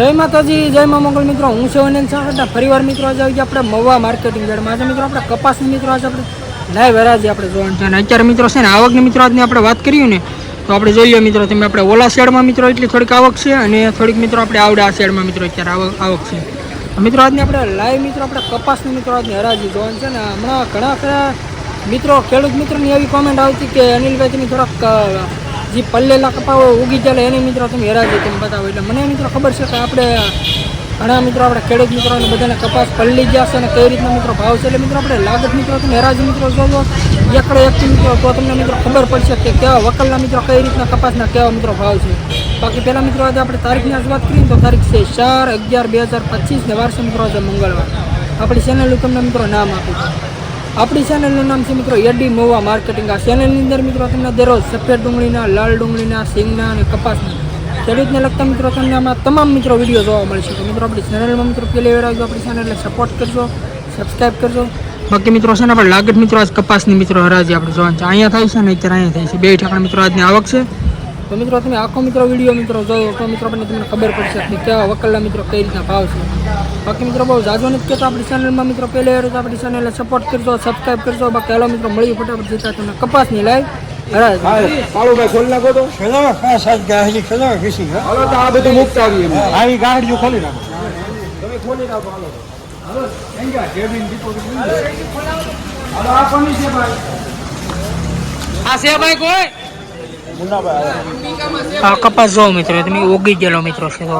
જય માતાજી, જય મા મંગલ મિત્રો. હું છું અનિલ આપણા ફરીવાર મિત્રો, આજે આવી આપણે મવા માર્કેટિંગ યાર્ડમાં. આજે મિત્રો, આપણે કપાસની મિત્રો, આજે આપણે લાઈવ હરાજી આપણે જોવાનું છે. અને અત્યારે મિત્રો છે ને, આવકની મિત્રો, આજની આપણે વાત કરીએ ને, તો આપણે જોઈએ મિત્રો, તમે આપણે ઓલા શેડમાં મિત્રો, એટલી થોડીક આવક છે અને થોડીક મિત્રો, આપણે આવડે આ શેડમાં મિત્રો, અત્યારે આવક આવક છે. મિત્રો, આજની આપણે લાઈવ મિત્રો, આપણે કપાસની મિત્રો, આજની હરાજી જોવાનું છે ને, હમણાં ઘણા ખરા મિત્રો, ખેડૂત મિત્રોની એવી કોમેન્ટ આવતી કે, અનિલભાઈ, તમે થોડાક જે પલ્લેલા કપાવો ઉગી ચાલે એની મિત્રો તમે હેરાજી તમે બતાવો. એટલે મને મિત્રો ખબર છે કે આપણે ઘણા મિત્રો, આપણે ખેડૂત મિત્રોને બધાને કપાસ પલ્લી ગયા છે અને કઈ રીતના મિત્રો ભાવ છે? એટલે મિત્રો આપણે લાગત મિત્રો, તમે હેરાજી મિત્રો જોજો એકડે એક મિત્રો, તો તમને મિત્રો ખબર પડશે કે કેવા વકલના મિત્રો કઈ રીતના કપાસના કેવા મિત્રો ભાવ છે. બાકી પહેલાં મિત્રો આજે આપણે તારીખની આજ વાત કરીએ તો તારીખ છે ચાર અગિયાર બે હજાર પચીસ ને વારસે મિત્રો આજે મંગળવાર. આપણી ચેનલનું તમને મિત્રો નામ આપ્યું છે. આપણી ચેનલનું નામ છે મિત્રો એડી મોવા માર્કેટિંગ આ ચેનલની અંદર મિત્રો તમને દરરોજ સફેદ ડુંગળીના, લાલ ડુંગળીના સિંગના અને કપાસના ખેડૂતને લગતા મિત્રો તમને આમાં તમામ મિત્રો વીડિયો જોવા મળશે. તો મિત્રો આપણી ચેનલમાં મિત્રો પહેલી વાર આવજો આપણી ચેનલને સપોર્ટ કરજો સબસ્ક્રાઈબ કરજો. બાકી મિત્રો છે ને આપણે લાગત મિત્રો આજ કપાસની મિત્રો હરાજી આપણે જોવાનું છે. અહીંયા થાય છે ને અત્યારે અહીંયા થાય છે. બે ઠાકડા મિત્રો આજની આવક છે. તો મિત્રો તમે આખો મિત્રો વીડિયો મિત્રો જોયો તો મિત્રો આપણને તમને ખબર પડશે કે કેવા વકલના મિત્રો કઈ રીતના ભાવ છે. બાકી મિત્રો બહુ જાજો નથી કહેતો આપણી ચેનલમાં મિત્રો પહેલે વાર તો આપણી ચેનલને સપોર્ટ કરજો સબસ્ક્રાઈબ કરજો. બાકી હેલો મિત્રો મળીએ ફટાફટ જતા તમને કપાસની લાઈવ. હરાજ. કાળુભાઈ ખોલી નાખો તો. હાલો તો આ બધું મુક્ત આવી આવી ગાડીઓ ખોલી નાખો. તમે ખોલી નાખો હાલો. હાલો એમ ગયા જેબીન દીપો હાલો આ કોની છે ભાઈ? આ છે ભાઈ કોઈ? મુન્નાભાઈ કપાસ જો મિત્રો તમે ઓગી ગયેલો મિત્રો છે તો.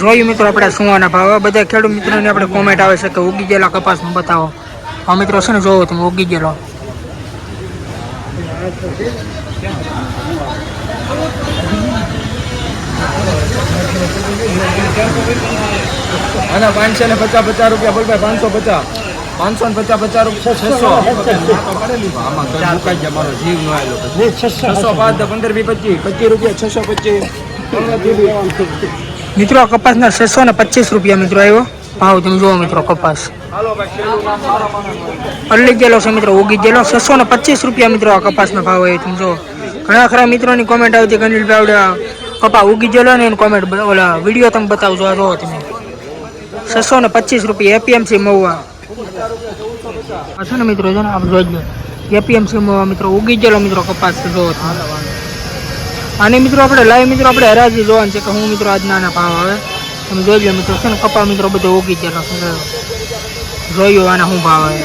જોયું મિત્રો આપણે સુવાના ભાવ બધા ખેડૂત મિત્રોને આપણે કોમેન્ટ આવે છે કે ઉગી ગયેલા કપાસમાં બતાવો. આ મિત્રો છે ને જોવો તમે ઉગી ગયેલો. આના પાંચસો ને પચાસ પચાસ રૂપિયા બોલભાઈ પાંચસો પચાસ. પાંચસો ને પચાસ પચાસ રૂપિયા છસો. આમાં તો મુકાઈ ગયા મારો જીવ નો આવેલો નહીં છસો છસો પાંચ દસ પંદર વીસ પચીસ. પચીસ રૂપિયા છસો પચીસ. મિત્રો કપાસના છસો ને પચીસ રૂપિયા મિત્રો આવ્યો. ભાવ તમે જુઓ મિત્રો, કપાસ. અલ્લી ગયેલો છે મિત્રો, ઉગી ગયેલો છસો ને પચીસ રૂપિયા મિત્રો આ કપાસનો ભાવ આવ્યો તમે જો ઘણા ખરા મિત્રોની કોમેન્ટ આવતી કે અનિલભાઈ આવડે કપા ઉગી ગયેલો ને એની કોમેન્ટ ઓલા વીડિયો તમે બતાવજો, આ જોવો તમે. છસો ને પચીસ રૂપિયા એપીએમસી મહુવા છે ને મિત્રો છે ને આપ જોઈ લો. એપીએમસી મહુવા મિત્રો. ઉગી ગયેલો મિત્રો કપાસ જોવો તમે. અને મિત્રો આપણે લાઈવ મિત્રો આપણે હરાજી જોવાનું છે કે હું મિત્રો આજ નાના ભાવ આવે તમે જોઈ લો મિત્રો છે ને કપા મિત્રો બધો ઉગી ગયેલો છે જોયું આના શું ભાવ આવે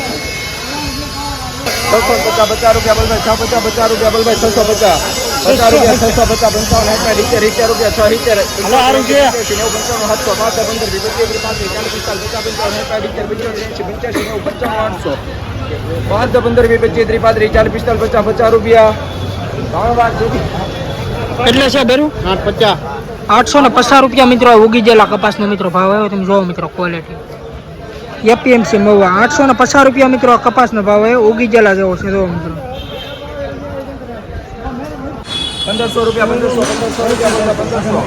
છસો પચાસ પચાસ રૂપિયા બોલભાઈ છ પચાસ પચાસ રૂપિયા બોલભાઈ છસો પચાસ પચાસ રૂપિયા છસો પચાસ પંચાવન એકમાં સિત્તેર સિત્તેર રૂપિયા છ સિત્તેર હલો, આરું છે. નેવું પંચાવન સાતસો પાંચ પંદર વીસ પચીસ ત્રીસ પાંત્રીસ ચાલીસ પિસ્તાલીસ પચાસ પંચાવન એકાદ સિત્તેર પંચાવન એંશી પંચ્યાસી નેવું પંચાવન આઠસો પાંચ દસ પંદર વીસ પચીસ ત્રીસ પાંત્રીસ ચાલીસ પિસ્તાલીસ પચાસ પચાસ રૂપિયા ત્રણ વાર સુધી એટલે છે બેરું આઠ પચાસ. આઠસો ને પચાસ રૂપિયા મિત્રો ઉગી ગયેલા કપાસનો મિત્રો ભાવ આવ્યો. તમે જોવો મિત્રો ક્વોલિટી એપીએમસી મહુવા આઠસો ને પચાસ રૂપિયા મિત્રો આ કપાસનો ભાવ આવ્યો. ઉગી ગયેલા જેવો છે. જોવો મિત્રો. પંદરસો રૂપિયા પંદરસો પંદરસો રૂપિયા પંદરસો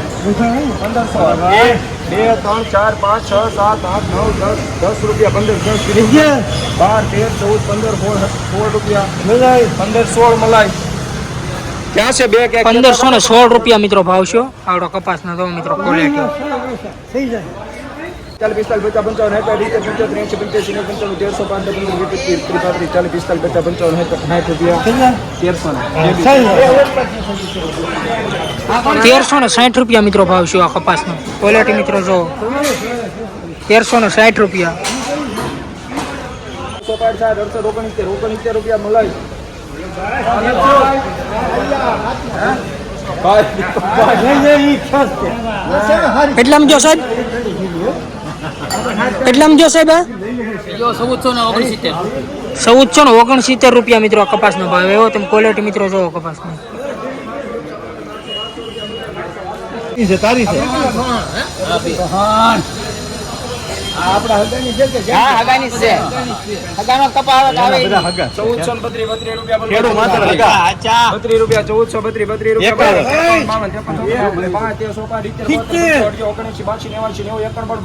પંદરસો. એક બે ત્રણ ચાર પાંચ છ સાત આઠ નવ દસ દસ રૂપિયા પંદર દસ વીસ, બાર તેર ચૌદ પંદર સોળ સોળ રૂપિયા. પંદર સોળ મલાઈ. ક્યાં છે બે કે પંદરસો ને સોળ રૂપિયા મિત્રો ભાવ છે. આવડો કપાસનો જોવો મિત્રો ક્વોલિટી થઈ જાય ચાલ પિસ્તાલીસ પચાસ પંચાવન હેઠળ રીતે પંચોતેર એંશી પંચ્યાસી પંચાણું તેરસો પાંચ ત્રીસ ચાલીસ પિસ્તાલીસ પચાસ પંચાવન હેઠળ સાઠ રૂપિયા. તેરસો ને. તેરસો ને સાઠ રૂપિયા મિત્રો ભાવ છે આ કપાસનો. ક્વોલિટી મિત્રો જો. તેરસો ને સાઠ રૂપિયા. સો પાંચ સાઠ રૂપિયા મલાઈ. કેટલામાં જો સાહેબ. કેટલામાં જો સાહેબ? ચૌદસો ને ઓગણસિત્તેર રૂપિયા મિત્રો આ કપાસનો ભાવ. એવો તમે ક્વોલિટી મિત્રો જોવો કપાસનો. તારી છે તારી છે બધા હગા ચૌદસો ને બત્રીસ બત્રીસ રૂપિયા ખેડૂ માત્ર હગા. બત્રીસ રૂપિયા ચૌદસો બત્રીસ બત્રીસ રૂપિયા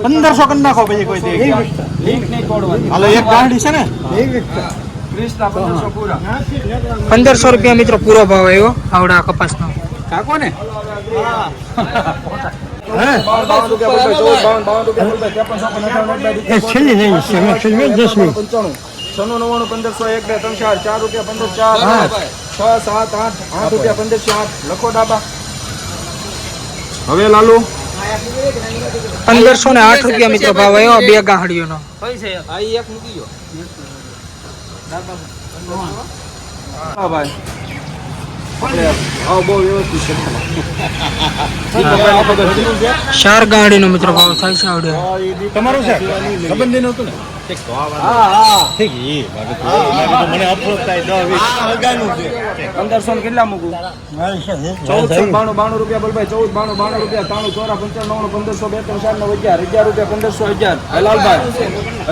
પંદરસો કરી નાખો પછી કોઈ લિંક નહીં તોડવાની. હાલો એક ગાંડી છે ને? ત્રીસના પંદરસો પૂરા. પંદરસો રૂપિયા મિત્રો પૂરો ભાવ આવ્યો આવડા કપાસનો. કાકો ને? ભાઈ ભાઈ છેલ્લી નહીં છેલ્લી દસ છન્નું નવ્વાણું પંદરસો એક બે ત્રણ ચાર ચાર રૂપિયા પંદર ચાર છ સાત આઠ આઠ રૂપિયા પંદરસો આઠ લખો ડાબા હવે લાલુ? પંદરસો ને આઠ રૂપિયા મિત્રો ભાવ આવ્યો બે ગાંહડીઓનો નો ભાઈ. આપણે આવો બહુ વ્યવસ્થિત ગાડી નો મિત્રો ભાવ થાય છે આવડે. તમારું છે? સંબંધી નતું ને? પંદરસો કેટલા મૂકું? ચૌદસો બાણું બાણું રૂપિયા બોલ ભાઈ ચૌદ બાણું બાણું રૂપિયા ત્રાણું ચોરા પંચાણું પંદરસો બે ત્રણ ચાર નવ અગિયાર અગિયાર રૂપિયા પંદરસો અગિયાર. હલાલભાઈ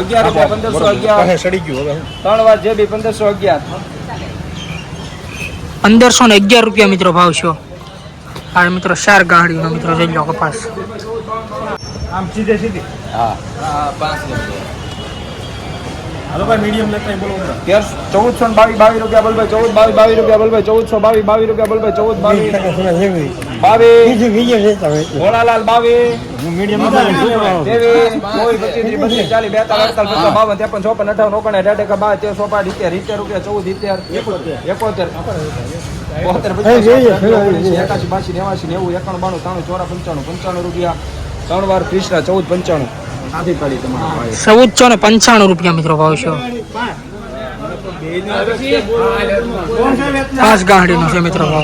અગિયાર રૂપિયા પંદરસો અગિયાર. સડી ગયું ત્રણ વાર જે બી પંદરસો અગિયાર. પંદરસો ને અગિયાર રૂપિયા મિત્રો ભાવ છો. આ મિત્રો ચાર ગાડીનો મિત્રો જઈ લો કપાસ. આમ સીધે સીધી? હા. હાલો ભાઈ મીડિયમ લેતા બોલો તેર ચૌદસો બાવીસ બાવીસ રૂપિયા બોલ ભાઈ ચૌદ બાવીસ બાવીસ રૂપિયા બોલ ભાઈ ચૌદસો બાવીસ બાવીસ રૂપિયા બોલ ભાઈ ચૌદ બાવીસ. બાવીસ ભોળાલાલ બાવીસ ચૌદ ત્રણ વાર ત્રીસના ચૌદ પંચાણું. આથી પડી તમારા ભાઈ. ચૌદસો ને પંચાણું રૂપિયા મિત્રો ભાવ છે. પાંચ ગાંહડીનો છે મિત્રો ભાવ.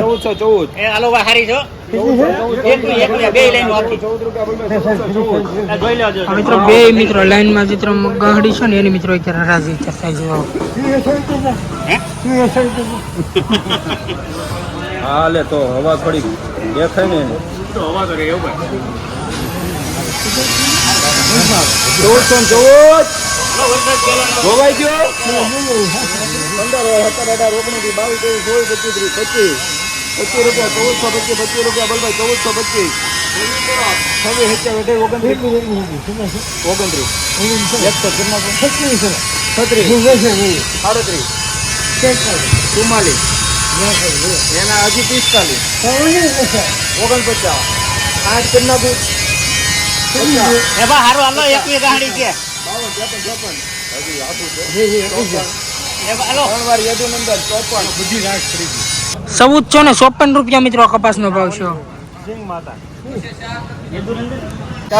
ચૌદસો ચૌદ હાલો ભાઈ હારી છો? મિત્રો બે મિત્રો લાઈનમાં જે મિત્રો ગાંહડી છે ને એની મિત્રો અત્યારે રાજી થાય છે હા? લે તો હવા થોડી દેખાય ને. હવા તો ચૌદસો ચૌદ? જોવાઈ ગયો? પંદર સત્તર રોકણી ઓગણીસ બાવીસ ત્રેવીસ ચોવીસ પચીસ ત્રીસ પચીસ પચીસ રૂપિયા ચૌદસો પચીસ પચીસ રૂપિયા બલભાઈ ચૌદસો પચીસ છવ્વીસ સત્યાવીસ અઢાર ઓગણત્રીસ ઓગણત્રીસ એકસો છત્રીસ સાડત્રીસ ચુમ્માલીસ એના હજી પિસ્તાલીસ ઓગણપચાસ. આઠ કરી નાખું એ બા હારું હાલો એક ગાડી છે. ચોપન હજી છે. ચોપન. ચૌદસો ને રૂપિયા મિત્રો ભાવ છે.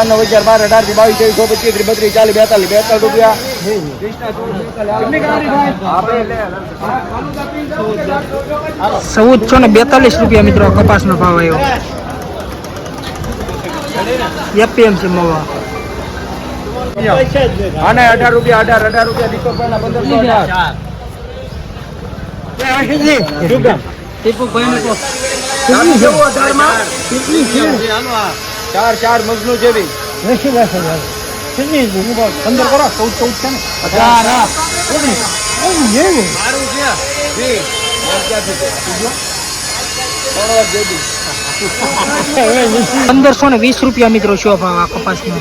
નવ હજાર બાર અઢારથી બાવીસ ચોવીસ પચીસ ત્રીસ બત્રીસ ચાલીસ બેતાલીસ બેતાલીસ રૂપિયા. ચૌદસો ને બેતાલીસ રૂપિયા મિત્રો કપાસનો ભાવ આવ્યો. એપીએમસી મવા. આને અઢાર રૂપિયા અઢાર અઢાર રૂપિયા પંદરસો અઢાર. અઢારમાં? ચાર ચાર મજનું જેવી. પંદર કરો ચૌદ ચૌદ છે ને? અઢાર. મોર છે? પંદરસો ને વીસ રૂપિયા મિત્રો શું ભાવ આ કપાસનો.